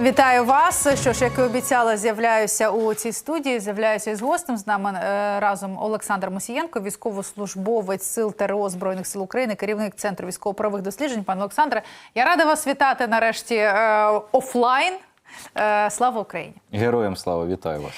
Вітаю вас. Що ж, як і обіцяла, з'являюся у цій студії. З'являюся із гостем. З нами е, разом Олександр Мусієнко, військовослужбовець сил ТРО Збройних сил України, керівник центру військово-правових досліджень. Пане Олександре, я рада вас вітати нарешті е, офлайн. Е, Слава Україні! Героям слава, вітаю вас.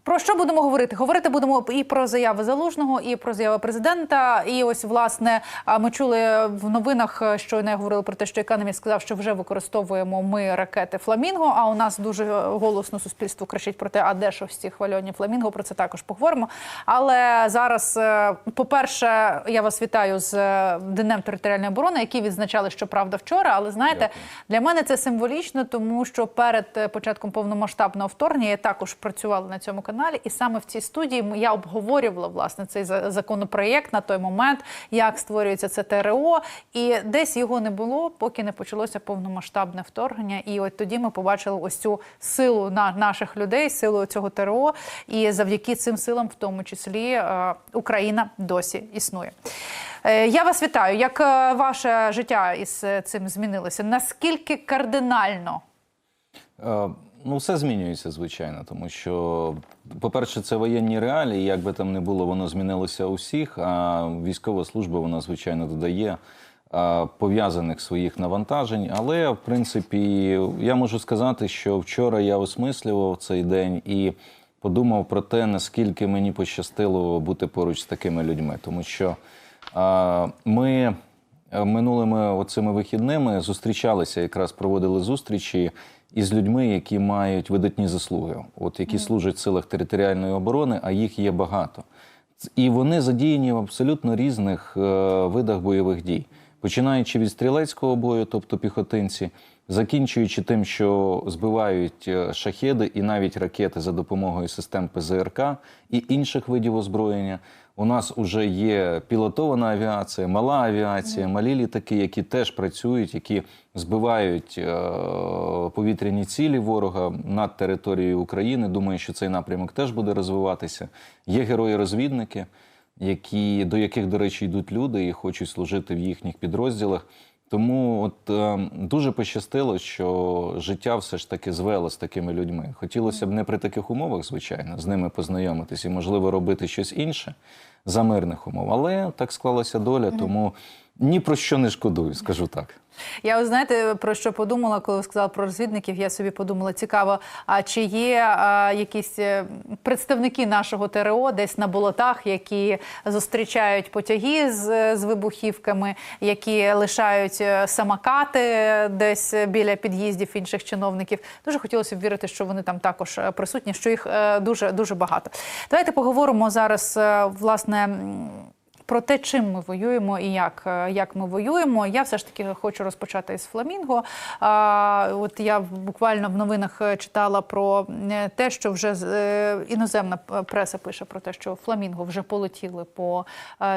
Е, Про що будемо говорити? Говорити будемо і про заяви залужного, і про заяви президента. І ось власне ми чули в новинах, е, щойно я говорила про те, що економіст сказав, що вже використовуємо ми ракети Фламінго. А у нас дуже голосно суспільство кричить про те, а де ж ось ці хвальоні Фламінго? Про це також поговоримо. Але зараз, е, по-перше, я вас вітаю з е, Днем територіальної оборони, який відзначали, щоправда, вчора. Але знаєте, Дякую. для мене це символічно, тому що перед е, початком повномасштабного вторгнення я також працювала на цьому каналі, і саме в цій студії я обговорювала власне цей законопроєкт на той момент, як створюється це ТРО, і десь його не було, поки не почалося повномасштабне вторгнення. І от тоді ми побачили ось цю силу на наших людей, силу цього ТРО. І завдяки цим силам, в тому числі, е, Україна досі існує. Е, Я вас вітаю. Як е, ваше життя із цим змінилося? Наскільки кардинально? Ну, все змінюється, звичайно, тому що, по-перше, це воєнні реалії, як би там не було, воно змінилося у всіх, а військова служба, вона, звичайно, додає пов'язаних своїх навантажень. Але, в принципі, я можу сказати, що вчора я осмислював цей день і подумав про те, наскільки мені пощастило бути поруч з такими людьми, тому що ми. Е, Минулими оцими вихідними зустрічалися, якраз проводили зустрічі із людьми, які мають видатні заслуги, от які служать в силах територіальної оборони, а їх є багато. І вони задіяні в абсолютно різних е, видах бойових дій, починаючи від стрілецького бою, тобто піхотинці, закінчуючи тим, що збивають е, шахеди і навіть ракети за допомогою систем ПЗРК і інших видів озброєння. У нас вже є пілотована авіація, мала авіація, малі літаки, які теж працюють, які збивають е, повітряні цілі ворога над територією України. Думаю, що цей напрямок теж буде розвиватися. Є герої-розвідники, які, до яких, до речі, йдуть люди і хочуть служити в їхніх підрозділах. Тому от е, дуже пощастило, що життя все ж таки звело з такими людьми. Хотілося б не при таких умовах, звичайно, з ними познайомитись і, можливо, робити щось інше за мирних умов. Але так склалася доля, тому ні про що не шкодую, скажу так. Я ви знаєте про що подумала, коли ви сказали про розвідників? Я собі подумала, цікаво, а чи є а, якісь е, представники нашого ТРО десь на болотах, які зустрічають потяги з, з вибухівками, які лишають е, самокати десь біля під'їздів інших чиновників? Дуже хотілося б вірити, що вони там також е, присутні, що їх дуже дуже багато. Давайте поговоримо зараз, власне. Про те, чим ми воюємо і як, е, як ми воюємо. Я все ж таки хочу розпочати із Фламінго. От я буквально в новинах е, читала про те, що вже е, іноземна преса пише про те, що Фламінго вже полетіли по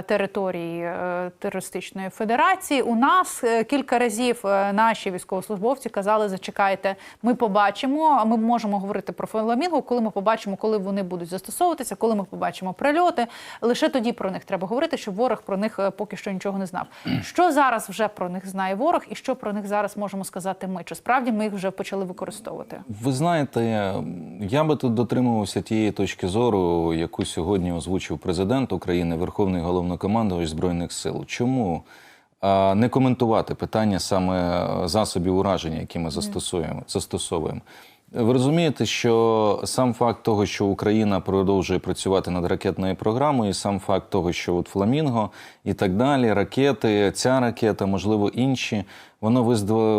території терористичної федерації. У нас кілька разів наші військовослужбовці казали: зачекайте, ми побачимо. Ми можемо говорити про Фламінго, коли ми побачимо, коли вони будуть застосовуватися, коли ми побачимо прильоти. Лише тоді про них треба говорити, щоб ворог про них е, поки що нічого не знав. Що зараз вже про них знає ворог, і що про них зараз можемо сказати ми? Чи справді ми їх вже почали використовувати? Ви знаєте, я би тут дотримувався тієї точки зору, яку сьогодні озвучив президент України, Верховний головнокомандувач Збройних сил. Чому не коментувати питання саме засобів ураження, які ми застосуємо, застосовуємо? Ви розумієте, що сам факт того, що Україна продовжує працювати над ракетною програмою, і сам факт того, що от Фламінго і так далі, ракети, ця ракета, можливо, інші, воно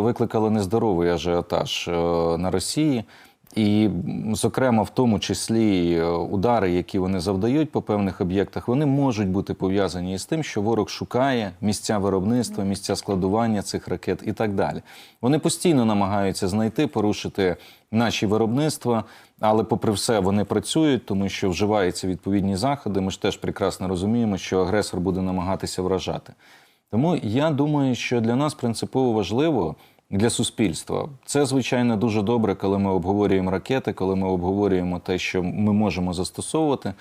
викликало нездоровий ажіотаж е, на Росії. І, зокрема, в тому числі е, удари, які вони завдають по певних об'єктах, вони можуть бути пов'язані із тим, що ворог шукає місця виробництва, місця складування цих ракет і так далі. Вони постійно намагаються знайти, порушити наші виробництва, але, попри все, вони працюють, тому що вживаються відповідні заходи. Ми ж теж прекрасно розуміємо, що агресор буде намагатися вражати. Тому я думаю, що для нас принципово важливо для суспільства. Це звичайно дуже добре, коли ми обговорюємо ракети, коли ми обговорюємо те, що ми можемо застосовувати.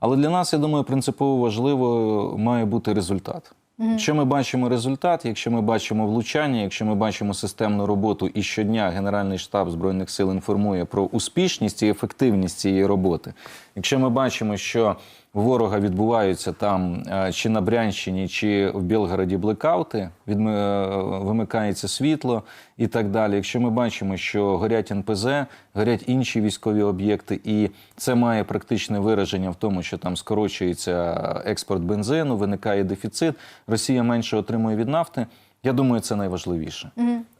Але для нас, я думаю, принципово важливо має бути результат. Якщо ми бачимо результат, якщо ми бачимо влучання, якщо ми бачимо системну роботу, і щодня Генеральний штаб збройних сил інформує про успішність і ефективність цієї роботи. Якщо ми бачимо, що ворога відбуваються там е, чи на Брянщині, чи в Білгороді блекаути, відми- е, вимикається світло і так далі. Якщо ми бачимо, що горять НПЗ, горять інші військові об'єкти, і це має практичне вираження в тому, що там скорочується експорт бензину, виникає дефіцит, Росія менше отримує від нафти. Я думаю, це найважливіше.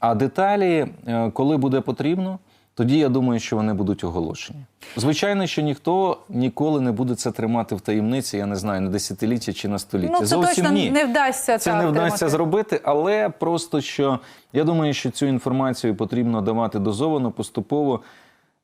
А деталі, е, коли буде потрібно, тоді я думаю, що вони будуть оголошені. Звичайно, що ніхто ніколи не буде це тримати в таємниці, я не знаю, на десятиліття чи на століття. Ну це Зовсім точно ні. не вдасться Це так, не вдасться тримати. зробити, але просто що я думаю, що цю інформацію потрібно давати дозовано, поступово.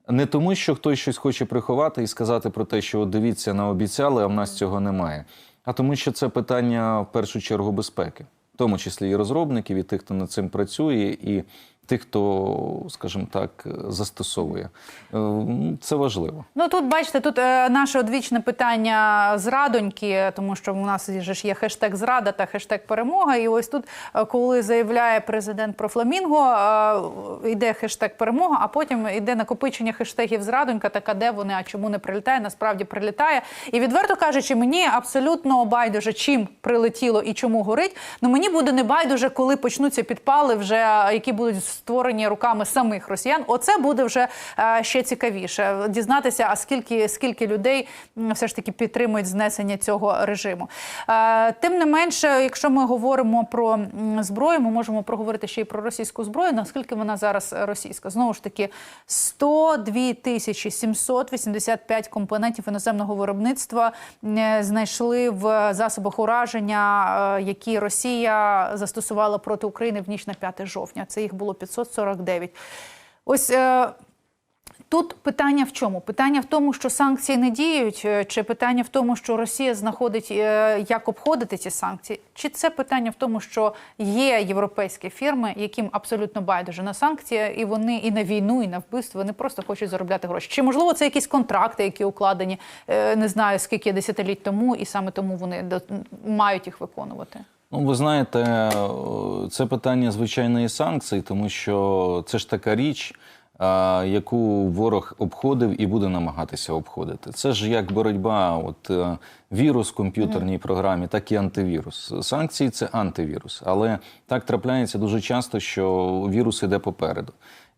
Не тому, що хтось щось хоче приховати і сказати про те, що от дивіться, наобіцяли, а в нас цього немає. А тому, що це питання в першу чергу безпеки, в тому числі і розробників, і тих, хто над цим працює, і тих, хто, скажімо так, застосовує. Е, ну, Це важливо. Ну тут бачите, тут е, наше одвічне питання зрадоньки, тому що у нас ж є хештег зрада та хештег перемога. І ось тут, е, коли заявляє президент про фламінго, йде хештег перемога, а потім йде накопичення хештегів зрадонька. Така де вони, а чому не прилітає? Насправді прилітає. І відверто кажучи, мені абсолютно байдуже, чим прилетіло і чому горить. Ну мені буде не байдуже, коли почнуться підпали, вже які будуть створені руками самих росіян. Оце буде вже е, ще цікавіше дізнатися, а скільки скільки людей все ж таки підтримують знесення цього режиму. Е, Тим не менше, якщо ми говоримо про зброю, ми можемо проговорити ще й про російську зброю. Наскільки вона зараз російська? Знову ж таки, 102 тисячі 785 компонентів іноземного виробництва е, знайшли в засобах ураження, які Росія застосувала проти України в ніч на 5 жовтня. Це їх було 549. Ось е, Тут питання в чому? Питання в тому, що санкції не діють, е, чи питання в тому, що Росія знаходить, е, як обходити ці санкції, чи це питання в тому, що є європейські фірми, яким абсолютно байдуже на санкції, і вони і на війну, і на вбивство, вони просто хочуть заробляти гроші. Чи можливо це якісь контракти, які укладені не знаю скільки десятиліть тому, і саме тому вони мають їх виконувати? Ну, ви знаєте, е, це питання звичайної санкцій, тому що це ж така річ, яку ворог обходив і буде намагатися обходити. Це ж як боротьба, от е, вірус в комп'ютерній програмі, так і антивірус. Санкції це антивірус, але так трапляється дуже часто, що вірус іде попереду.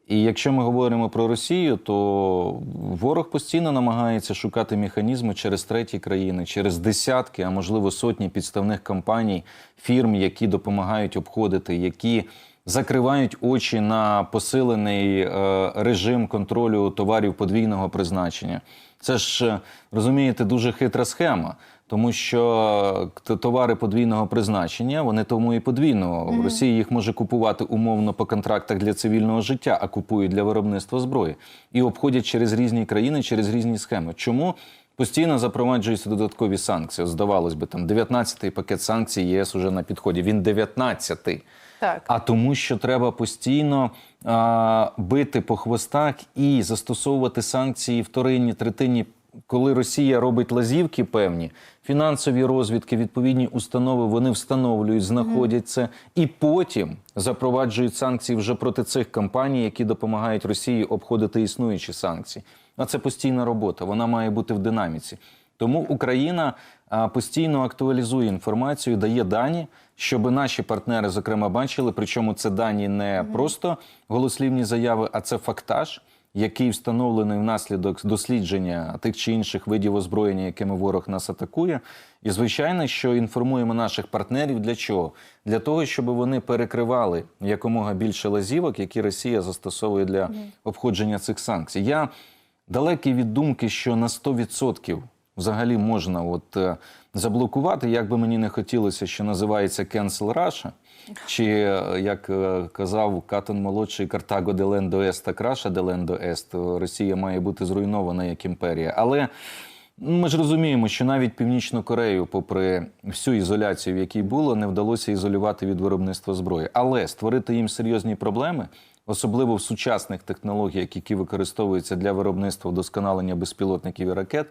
І якщо ми говоримо про Росію, то ворог постійно намагається шукати механізми через треті країни, через десятки, а можливо сотні підставних компаній, фірм, які допомагають обходити, які закривають очі на посилений е, режим контролю товарів подвійного призначення. Це ж е, розумієте дуже хитра схема. Тому що товари подвійного призначення, вони тому і подвійного. В Росії їх може купувати умовно по контрактах для цивільного життя, а купують для виробництва зброї. І обходять через різні країни, через різні схеми. Чому? Постійно запроваджуються додаткові санкції. Здавалось би, там 19-й пакет санкцій ЄС уже на підході. Він 19-й. Так. А тому, що треба постійно а, бити по хвостах і застосовувати санкції вторинні, третинні, коли Росія робить лазівки певні, фінансові розвідки, відповідні установи вони встановлюють, знаходять це, і потім запроваджують санкції вже проти цих компаній, які допомагають Росії обходити існуючі санкції. А це постійна робота, вона має бути в динаміці. Тому Україна постійно актуалізує інформацію, дає дані, щоб наші партнери, зокрема, бачили. Причому це дані не просто голослівні заяви, а це фактаж, який встановлений внаслідок дослідження тих чи інших видів озброєння, якими ворог нас атакує. І звичайно, що інформуємо наших партнерів для чого? Для того, щоб вони перекривали якомога більше лазівок, які Росія застосовує для обходження цих санкцій. Я далекий від думки, що на 100% взагалі можна от, е, заблокувати, як би мені не хотілося, що називається cancel Russia, чи, е, як е, казав Катон молодший Картаго де Лендо Ест, так Раша де Лендо Ест, Росія має бути зруйнована як імперія. Але ми ж розуміємо, що навіть Північну Корею, попри всю ізоляцію, в якій було, не вдалося ізолювати від виробництва зброї. Але створити їм серйозні проблеми, особливо в сучасних технологіях, які використовуються для виробництва вдосконалення безпілотників і ракет,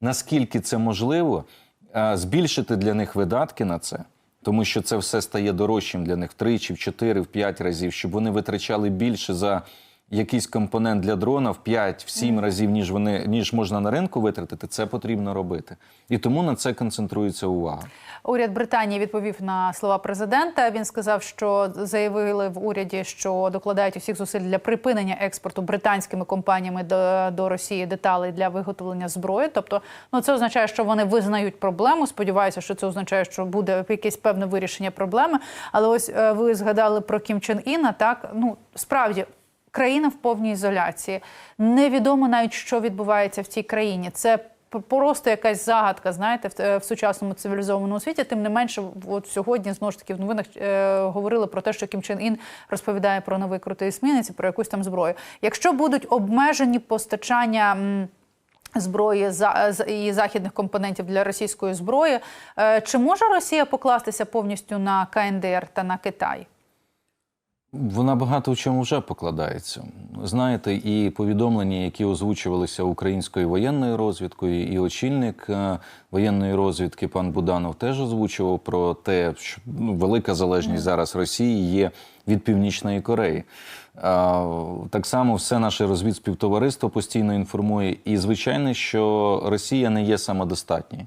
наскільки це можливо, збільшити для них видатки на це. Тому що це все стає дорожчим для них втричі, в чотири, в п'ять разів, щоб вони витрачали більше за якийсь компонент для дрона в 5-7 разів, ніж вони ніж можна на ринку витратити, це потрібно робити. І тому на це концентрується увага. Уряд Британії відповів на слова президента. Він сказав, що заявили в уряді, що докладають усіх зусиль для припинення експорту британськими компаніями до, до Росії деталей для виготовлення зброї. Тобто, ну це означає, що вони визнають проблему. Сподіваюся, що це означає, що буде якесь певне вирішення проблеми. Але ось е, ви згадали про Кім Чен Іна. Так ну справді. Країна в повній ізоляції. Невідомо навіть, що відбувається в цій країні. Це просто якась загадка, знаєте, в, е, в сучасному цивілізованому світі. Тим не менше, от сьогодні знову ж таки в новинах е, говорили про те, що Кім Чен Ін розповідає про новий крутий есмінець і про якусь там зброю. Якщо будуть обмежені постачання. м, Зброї за з- і західних компонентів для російської зброї, е, чи може Росія покластися повністю на КНДР та на Китай? Вона багато в чому вже покладається. Знаєте, і повідомлення, які озвучувалися українською воєнною розвідкою, і очільник е, воєнної розвідки пан Буданов теж озвучував про те, що ну, велика залежність зараз Росії є від Північної Кореї. Так само все наше розвідспівтовариство постійно інформує. І звичайно, що Росія не є самодостатньою.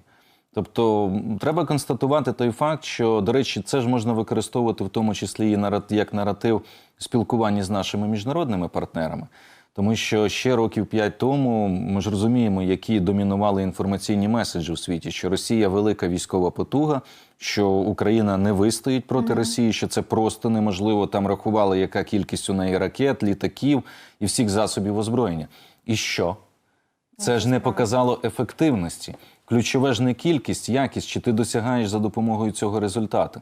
Тобто треба констатувати той факт, що, до речі, це ж можна використовувати в тому числі і як наратив спілкування з нашими міжнародними партнерами. Тому що ще років п'ять тому ми ж розуміємо, які домінували інформаційні меседжі у світі, що Росія велика військова потуга, що Україна не вистоїть проти Росії, що це просто неможливо. Там рахували, яка кількість у неї ракет, літаків і всіх засобів озброєння. І що? Це ж не показало ефективності. Ключове ж не кількість, якість, чи ти досягаєш за допомогою цього результату.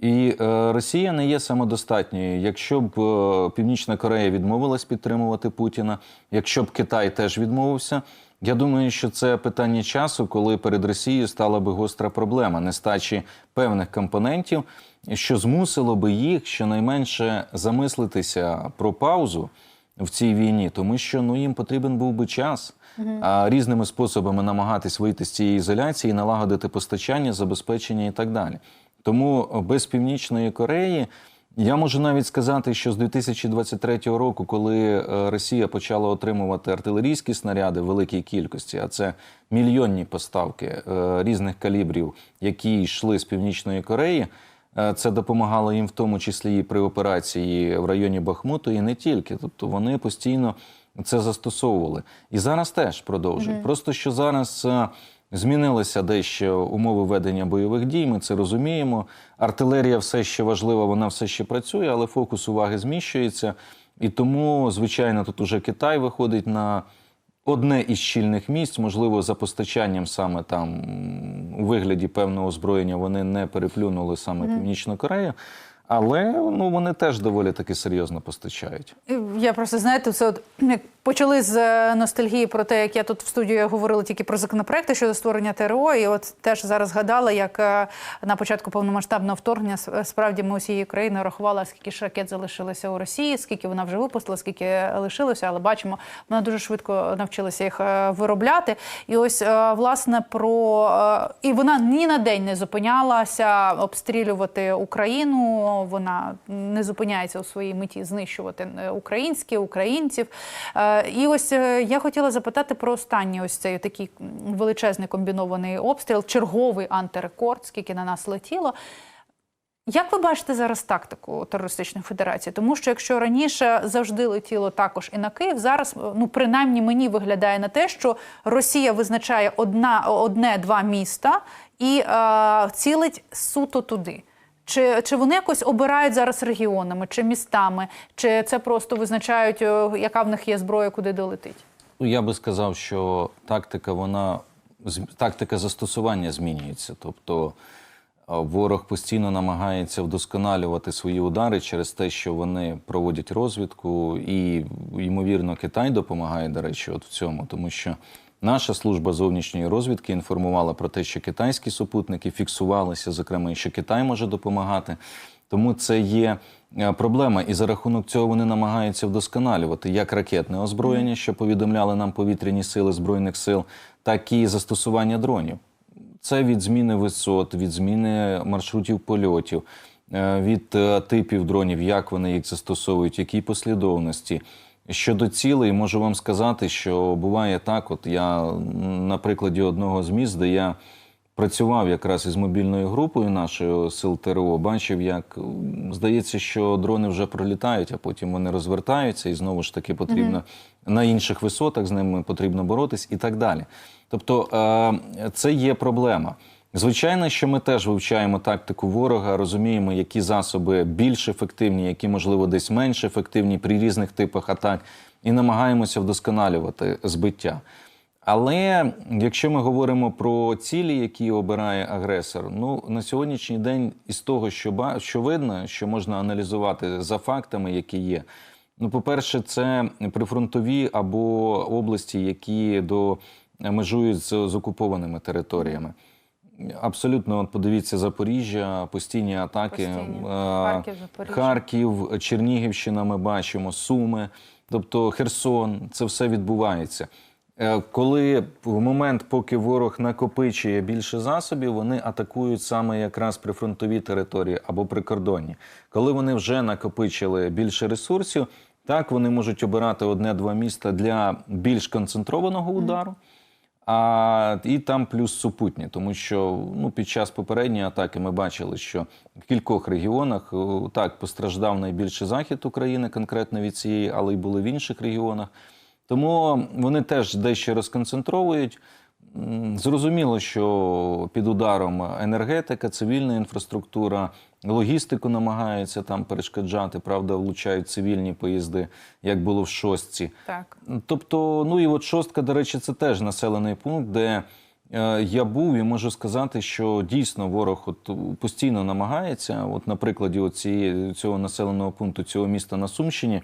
І е, Росія не є самодостатньою. Якщо б е, Північна Корея відмовилась підтримувати Путіна, якщо б Китай теж відмовився, я думаю, що це питання часу, коли перед Росією стала би гостра проблема нестачі певних компонентів, що змусило би їх щонайменше замислитися про паузу в цій війні, тому що ну їм потрібен був би час а, різними способами намагатись вийти з цієї ізоляції, налагодити постачання, забезпечення і так далі. Тому без Північної Кореї я можу навіть сказати, що з 2023 року, коли е, Росія почала отримувати артилерійські снаряди в великій кількості, а це мільйонні поставки е, різних калібрів, які йшли з Північної Кореї. Е, Це допомагало їм в тому числі і при операції в районі Бахмуту, і не тільки. Тобто вони постійно це застосовували. І зараз теж продовжують. Просто що зараз е, змінилися дещо умови ведення бойових дій. Ми це розуміємо. Артилерія все ще важлива, вона все ще працює, але фокус уваги зміщується. І тому, звичайно, тут уже Китай виходить на одне із щільних місць, можливо, за постачанням саме там у вигляді певного озброєння вони не переплюнули саме Північну Корею. Але ну вони теж доволі таки серйозно постачають. Я просто знаєте, це от як почали з е, ностальгії про те, як я тут в студії говорила тільки про законопроекти щодо створення ТРО. І от теж зараз згадала, як е, на початку повномасштабного вторгнення справді ми усією країною рахували, скільки ж ракет залишилося у Росії, скільки вона вже випустила, скільки лишилося, але бачимо, вона дуже швидко навчилася їх е, виробляти. І ось е, власне про е, і вона ні на день не зупинялася обстрілювати Україну. Вона не зупиняється у своїй меті знищувати е, українське, українців. Е, І ось е, я хотіла запитати про останній ось цей такий величезний комбінований обстріл, черговий антирекорд, скільки на нас летіло. Як ви бачите зараз тактику терористичної федерації? Тому що якщо раніше завжди летіло також і на Київ, зараз ну принаймні мені виглядає на те, що Росія визначає одна одне-два міста і е, цілить суто туди. Чи, чи вони якось обирають зараз регіонами чи містами, чи це просто визначають, е, яка в них є зброя, куди долетить? Ну, я би сказав, що тактика, вона тактика застосування змінюється. Тобто ворог постійно намагається вдосконалювати свої удари через те, що вони проводять розвідку, і ймовірно, Китай допомагає, до речі, от в цьому, тому що. Наша служба зовнішньої розвідки інформувала про те, що китайські супутники фіксувалися, зокрема, і що Китай може допомагати. Тому це є е, проблема, і за рахунок цього вони намагаються вдосконалювати як ракетне озброєння, що повідомляли нам повітряні сили збройних сил, так і застосування дронів. Це від зміни висот, від зміни маршрутів польотів, е, від е, типів дронів, як вони їх застосовують, в якій послідовності. Щодо цілей, можу вам сказати, що буває так. От я на прикладі одного з міст, де я працював якраз із мобільною групою нашої сил ТРО, бачив, як здається, що дрони вже пролітають, а потім вони розвертаються, і знову ж таки потрібно на інших висотах з ними потрібно боротись і так далі. Тобто е, це є проблема. Звичайно, що ми теж вивчаємо тактику ворога, розуміємо, які засоби більш ефективні, які, можливо, десь менш ефективні при різних типах атак, і намагаємося вдосконалювати збиття. Але якщо ми говоримо про цілі, які обирає агресор, ну на сьогоднішній день із того, що що видно, що можна аналізувати за фактами, які є. Ну, по-перше, це прифронтові або області, які до межують з, з окупованими територіями. Абсолютно, от подивіться Запоріжжя, постійні атаки. Постійні. Е, Харків, Запоріжжя. Харків, Чернігівщина, ми бачимо, Суми, тобто Херсон, це все відбувається. Е, Коли в момент, поки ворог накопичує більше засобів, вони атакують саме якраз прифронтові території або прикордонні. Коли вони вже накопичили більше ресурсів, так вони можуть обирати одне-два міста для більш концентрованого удару. А і там плюс супутні, тому що ну під час попередньої атаки ми бачили, що в кількох регіонах так постраждав найбільше захід України, конкретно від цієї, але й були в інших регіонах. Тому вони теж дещо розконцентровують. Зрозуміло, що під ударом енергетика, цивільна інфраструктура, логістику намагаються там перешкоджати. Правда, влучають цивільні поїзди, як було в шостці. Так. Тобто, ну і от шостка, до речі, це теж населений пункт, де е, я був і можу сказати, що дійсно ворог от постійно намагається. От на прикладі от цієї, цього населеного пункту, цього міста на Сумщині,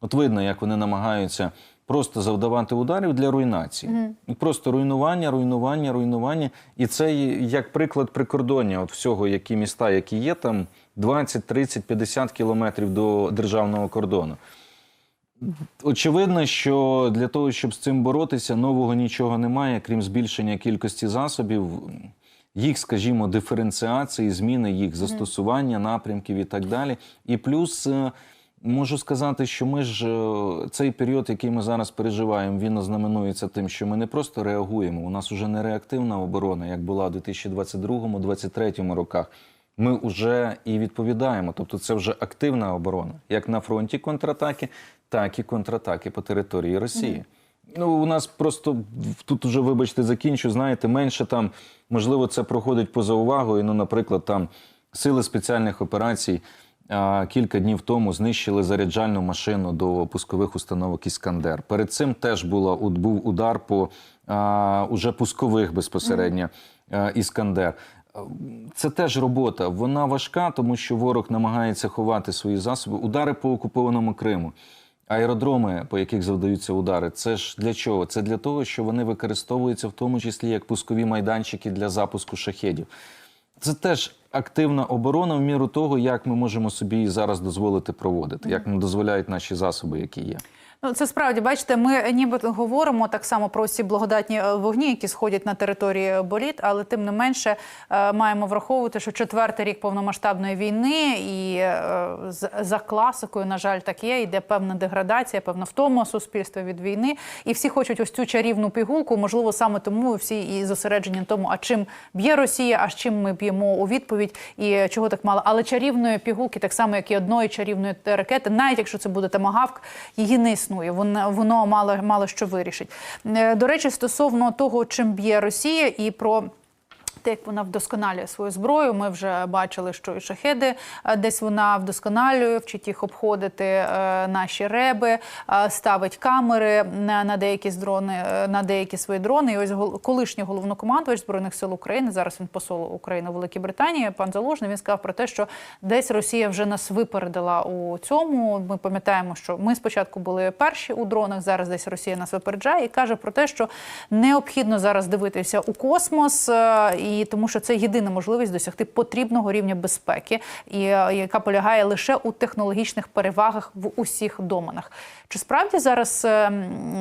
от видно, як вони намагаються просто завдавати ударів для руйнації. Просто руйнування, руйнування, руйнування. І це як приклад прикордоння от всього, які міста, які є там 20, 30, 50 кілометрів до державного кордону. Очевидно, що для того, щоб з цим боротися, нового нічого немає, крім збільшення кількості засобів, їх, скажімо, диференціації, зміни їх застосування, напрямків і так далі. І плюс е, можу сказати, що ми ж е, цей період, який ми зараз переживаємо, він ознаменується тим, що ми не просто реагуємо. У нас вже не реактивна оборона, як була у 2022-2023 роках. Ми вже і відповідаємо. Тобто, це вже активна оборона, як на фронті контратаки, так і контратаки по території Росії. Ну, у нас просто тут уже, вибачте, закінчу. Знаєте, менше там, можливо, це проходить поза увагою. Ну, наприклад, там сили спеціальних операцій кілька днів тому знищили заряджальну машину до пускових установок Іскандер. Перед цим теж була був удар по а, уже пускових безпосередньо а, Іскандер. Це теж робота. Вона важка, тому що ворог намагається ховати свої засоби. Удари по окупованому Криму, аеродроми, по яких завдаються удари. Це ж для чого? Це для того, що вони використовуються в тому числі як пускові майданчики для запуску шахедів. Це теж активна оборона в міру того, як ми можемо собі зараз дозволити проводити, як нам дозволяють наші засоби, які є. Ну, це справді, бачите, ми ніби говоримо так само про ці благодатні е, вогні, які сходять на території боліт, але тим не менше е, маємо враховувати, що четвертий рік повномасштабної війни, і е, за класикою, на жаль, так є. Йде певна деградація, певна втома суспільства від війни. І всі хочуть ось цю чарівну пігулку. Можливо, саме тому всі і зосереджені на тому, а чим б'є Росія, а чим ми б'ємо у відповідь, і чого так мало. Але чарівної пігулки, так само як і одної чарівної ракети, навіть якщо це буде тамагавк, її не існує. Воно, воно мало, мало що вирішить. Е, До речі, стосовно того, чим б'є Росія, і про. Те, як вона вдосконалює свою зброю, ми вже бачили, що і шахеди е, десь вона вдосконалює, вчить їх обходити е, наші реби, е, ставить камери на, деякі дрони, на деякі свої дрони. І ось колишній головнокомандувач збройних сил України. Зараз він посол України у Великій Британії. Пан Залужний він сказав про те, що десь Росія вже нас випередила у цьому. Ми пам'ятаємо, що ми спочатку були перші у дронах. Зараз десь Росія нас випереджає і каже про те, що необхідно зараз дивитися у космос е, і тому, що це єдина можливість досягти потрібного рівня безпеки, і е, яка полягає лише у технологічних перевагах в усіх доменах. Чи справді зараз е,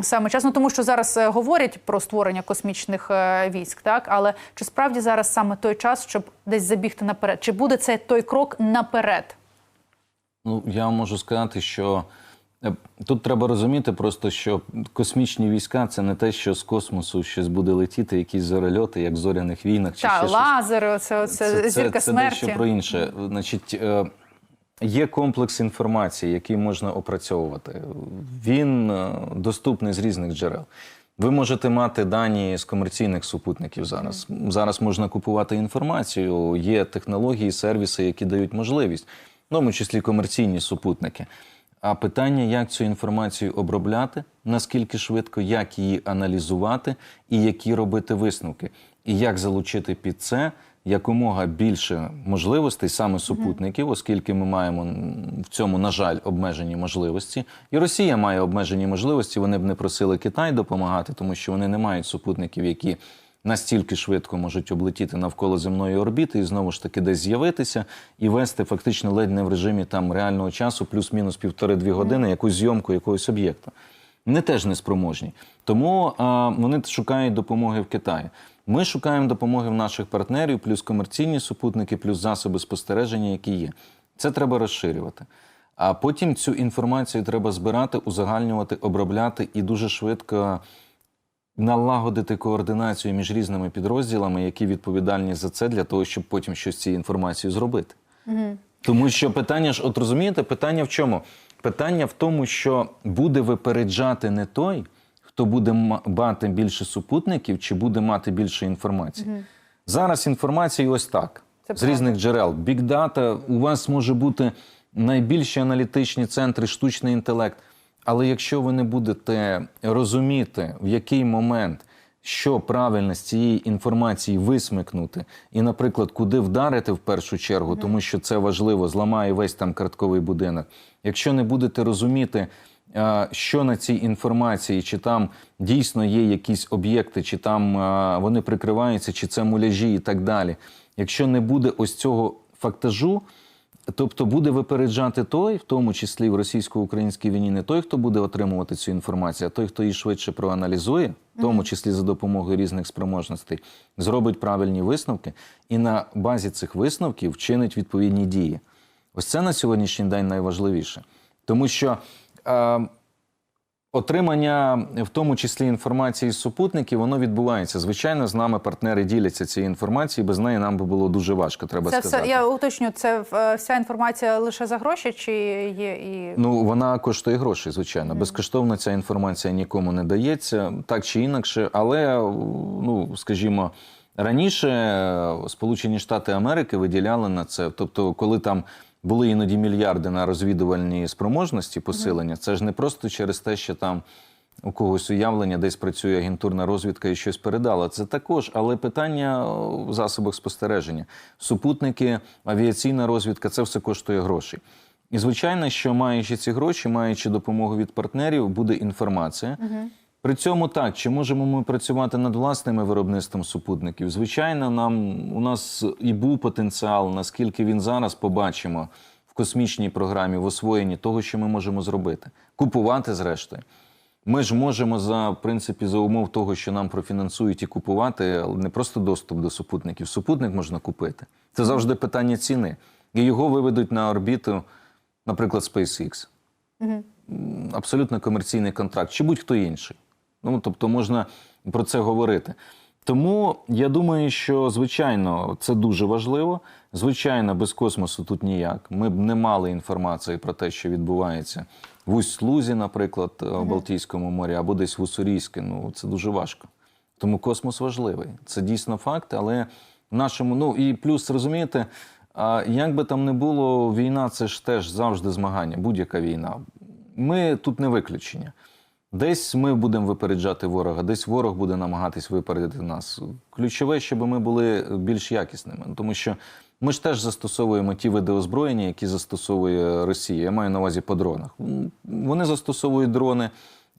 саме час? Ну тому що зараз е, говорять про створення космічних військ, так але чи справді зараз саме той час, щоб десь забігти наперед? Чи буде це той крок наперед? Ну, я можу сказати, що тут треба розуміти просто, що космічні війська це не те, що з космосу щось буде летіти, якісь зорольоти, як в зоряних війнах, чи Та ще щось. лазери, це, це, зірка це смерті. дещо про інше. Значить, е, є комплекс інформації, який можна опрацьовувати. Він е, доступний з різних джерел. Ви можете мати дані з комерційних супутників зараз. Зараз можна купувати інформацію. Є технології, сервіси, які дають можливість, в тому числі комерційні супутники. А питання, як цю інформацію обробляти, наскільки швидко, як її аналізувати і які робити висновки, і як залучити під це якомога більше можливостей, саме супутників, оскільки ми маємо в цьому, на жаль, обмежені можливості. І Росія має обмежені можливості. Вони б не просили Китай допомагати, тому що вони не мають супутників, які настільки швидко можуть облетіти навколо земної орбіти і знову ж таки десь з'явитися і вести фактично ледь не в режимі там реального часу, плюс-мінус півтори-дві години, якусь зйомку якогось об'єкта. Вони теж не спроможні. Тому а, вони шукають допомоги в Китаї. Ми шукаємо допомоги в наших партнерів, плюс комерційні супутники, плюс засоби спостереження, які є. Це треба розширювати. А потім цю інформацію треба збирати, узагальнювати, обробляти і дуже швидко налагодити координацію між різними підрозділами, які відповідальні за це, для того, щоб потім щось з цією інформацією зробити. Тому що питання ж, от розумієте, питання в чому? Питання в тому, що буде випереджати не той, хто буде мати більше супутників, чи буде мати більше інформації. Зараз інформації ось так. Це з різних джерел. Бікдата, у вас може бути найбільші аналітичні центри, штучний інтелект. Але якщо ви не будете розуміти, в який момент що правильно з цієї інформації висмикнути, і, наприклад, куди вдарити в першу чергу, тому що це важливо, зламає весь там картковий будинок. Якщо не будете розуміти, що на цій інформації, чи там дійсно є якісь об'єкти, чи там вони прикриваються, чи це муляжі і так далі. Якщо не буде ось цього фактажу, Тобто буде випереджати той, в тому числі в російсько-українській війні, не той, хто буде отримувати цю інформацію, а той, хто її швидше проаналізує, в тому числі за допомогою різних спроможностей, зробить правильні висновки і на базі цих висновків вчинить відповідні дії. Ось це на сьогоднішній день найважливіше. Тому що е, отримання, в тому числі інформації з супутників, воно відбувається. Звичайно, з нами партнери діляться цією інформацією, без неї нам би було дуже важко, треба Це сказати. все я уточню. Це е, вся інформація лише за гроші, чи є і Ну, вона коштує гроші, звичайно. Безкоштовно ця інформація нікому не дається, так чи інакше. Але, ну, скажімо, раніше е, Сполучені Штати Америки виділяли на це. Тобто, коли там були іноді мільярди на розвідувальні спроможності посилення, це ж не просто через те, що там. У когось уявлення, десь працює агентурна розвідка і щось передала. Це також, але питання в засобах спостереження. Супутники, авіаційна розвідка це все коштує грошей. І звичайно, що маючи ці гроші, маючи допомогу від партнерів, буде інформація. При цьому так, чи можемо ми працювати над власними виробництвом супутників? Звичайно, нам у нас і був потенціал, наскільки він зараз побачимо в космічній програмі, в освоєнні того, що ми можемо зробити, купувати зрештою. Ми ж можемо за в принципі за умов того, що нам профінансують і купувати, але не просто доступ до супутників. Супутник можна купити. Це завжди питання ціни. І його виведуть на орбіту, наприклад, SpaceX. М, Абсолютно комерційний контракт, чи будь-хто інший. Ну тобто можна про це говорити. Тому я думаю, що звичайно це дуже важливо. Звичайно, без космосу тут ніяк. Ми б не мали інформації про те, що відбувається в Усть-Лузі, наприклад, в Балтійському морі, або десь в Уссурійське. Ну це дуже важко. Тому космос важливий. Це дійсно факт, але в нашому, ну і плюс, розумієте, як би там не було, війна це ж теж завжди змагання, будь-яка війна. Ми тут не виключення. Десь ми будемо випереджати ворога, десь ворог буде намагатись випередити нас. Ключове, щоб ми були більш якісними, тому що ми ж теж застосовуємо ті види озброєння, які застосовує Росія. Я маю на увазі по дронах. Вони застосовують дрони,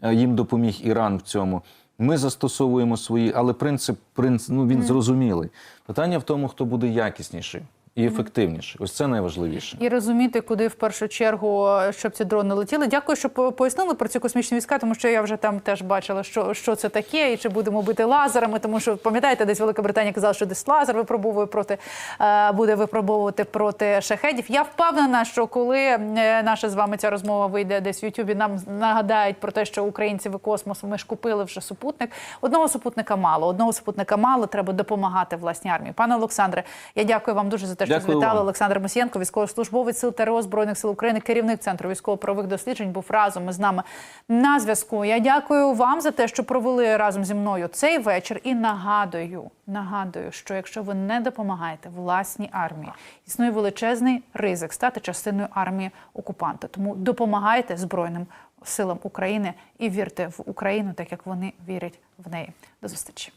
е, їм допоміг Іран в цьому. Ми застосовуємо свої, але принцип, принцип ну, він зрозумілий. Питання в тому, хто буде якісніший і ефективніший. Ось це найважливіше. І розуміти, куди в першу чергу, щоб ці дрони летіли. Дякую, що пояснили про ці космічні війська, тому що я вже там теж бачила, що, що це таке, і чи будемо бити лазерами. Тому що пам'ятаєте, десь Велика Британія казала, що десь лазер випробовує проти е, буде випробовувати проти шахедів. Я впевнена, що коли е, наша з вами ця розмова вийде десь в Ютубі, нам нагадають про те, що українці в космос ми ж купили вже супутник. Одного супутника мало, одного супутника мало. Треба допомагати власній армії. Пане Олександре, я дякую вам дуже за те, що Дякую звітали. вам. Олександр Мосієнко, військовослужбовець сил ТРО Збройних сил України, керівник центру військово-правових досліджень, був разом із нами на зв'язку. Я дякую вам за те, що провели разом зі мною цей вечір. І нагадую, нагадую, що якщо ви не допомагаєте власній армії, існує величезний ризик стати частиною армії окупанта. Тому допомагайте збройним силам України і вірте в Україну, так як вони вірять в неї. До зустрічі.